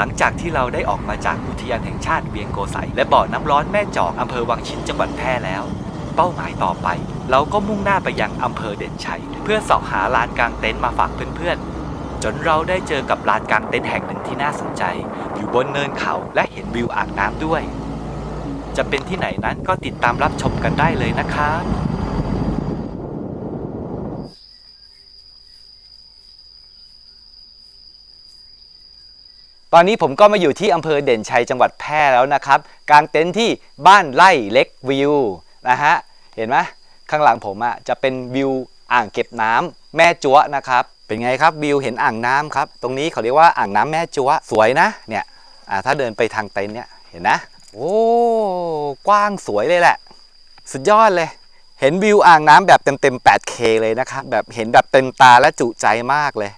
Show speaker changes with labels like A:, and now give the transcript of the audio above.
A: หลังจากที่เราได้ออกมาจากอุทยานแห่งชาติเวียงโกไสและบ่อน้ำร้อนแม่จอกอำเภอวังชิ้นจังหวัดแพร่แล้ว เป้าหมายต่อไป เราก็มุ่งหน้าไปยังอำเภอเด่นชัย เพื่อเสาะหาลานกลางเต็นท์มาฝากเพื่อนๆ จนเราได้เจอกับลานกลางเต็นท์แห่งหนึ่งที่น่าสนใจ อยู่บนเนินเขาและเห็นวิวอ่างน้ำด้วย จะเป็นที่ไหนนั้นก็ติดตามรับชมกันได้เลยนะครับ ตอนนี้ผมก็มาอยู่ที่อำเภอเด่นชัยจังหวัดแพร่แล้วนะครับกางเต็นท์ที่บ้านไร่เล็กวิวนะฮะเห็นไหมข้างหลังผมอะ่ะจะเป็นวิวอ่างเก็บน้ำแม่จั๊วนะครับ เป็นไงครับวิวเห็นอ่างน้ำครับ ตรงนี้เขาเรียกว่าอ่างน้ำแม่จั๊วสวยนะเนี่ยอ่าถ้าเดินไปทางเต็นท์เนี่ยเห็นนะ โอ้กว้างสวยเลยแหละ สุดยอดเลย เห็นวิวอ่างน้ำแบบเต็มๆ 8K เลยนะครับแบบเห็นแบบเต็มตาและจุใจมากเลย